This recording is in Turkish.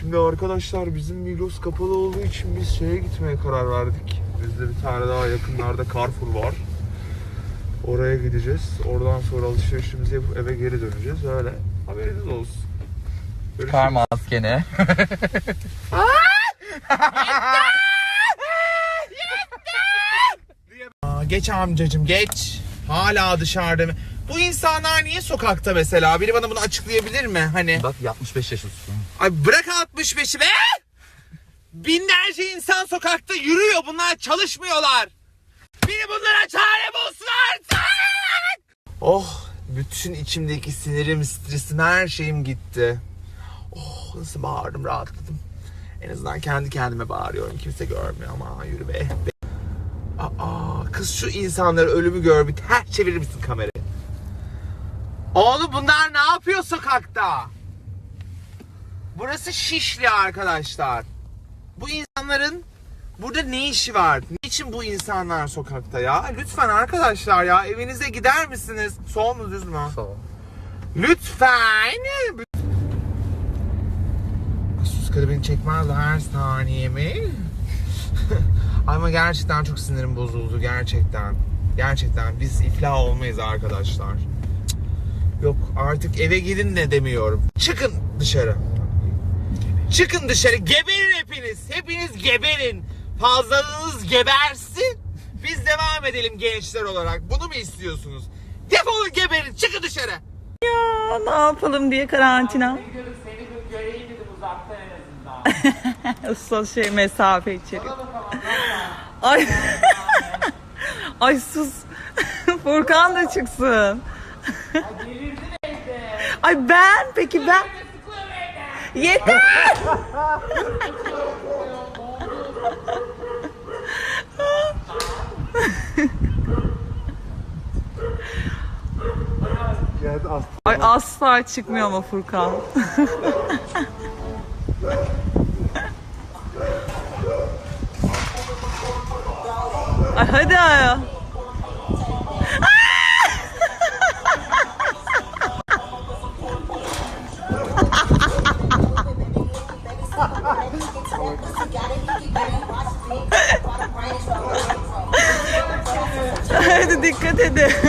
Şimdi arkadaşlar bizim Migros kapalı olduğu için biz şeye gitmeye karar verdik. Bizde bir tane daha yakınlarda Carrefour var. Oraya gideceğiz. Oradan sonra alışverişimizi yapıp eve geri döneceğiz. Öyle haberiniz olsun. Görüşürüz. Kar maskene. Aa, Geç amcacım geç. Hala dışarıda mı? Bu insanlar niye sokakta mesela? Biri bana bunu açıklayabilir mi? Hani Bak 65 yaş üstü. Ay bırak 65'i be! Binlerce insan sokakta yürüyor. Bunlar çalışmıyorlar. Biri bunlara çare bulsun artık! Oh! Bütün içimdeki sinirim, stresim, her şeyim gitti. Oh nasıl bağırdım, rahatladım. En azından kendi kendime bağırıyorum. Kimse görmüyor ama yürü be. Kız şu insanları ölümü gör bir ters çevirir misin kamerayı? Oğlum bunlar ne yapıyor sokakta? Burası Şişli arkadaşlar. Bu insanların burada ne işi var? Niçin bu insanlar sokakta ya? Lütfen arkadaşlar ya evinize gider misiniz? Sol mu düz mü? Sağ ol. Lütfen. Sus karı beni çekmez her saniyemi. Ama gerçekten çok sinirim bozuldu gerçekten. Gerçekten biz iflah olmayız arkadaşlar. Yok artık eve gidin de demiyorum. Çıkın dışarı. Çıkın dışarı. Geberin hepiniz. Hepiniz geberin. Fazlalığınız gebersin. Biz devam edelim gençler olarak. Bunu mu istiyorsunuz? Defolun geberin. Çıkın dışarı. Ya ne yapalım diye karantina. Seni göreyim dedim uzaktan en azından. Sosyal mesafe içeri. Ay. Ay sus. Furkan da çıksın. Ay ben peki ben. Yeter. Ay asla çıkmıyor ama Furkan. Ay hadi ya. Hadi dikkat edin.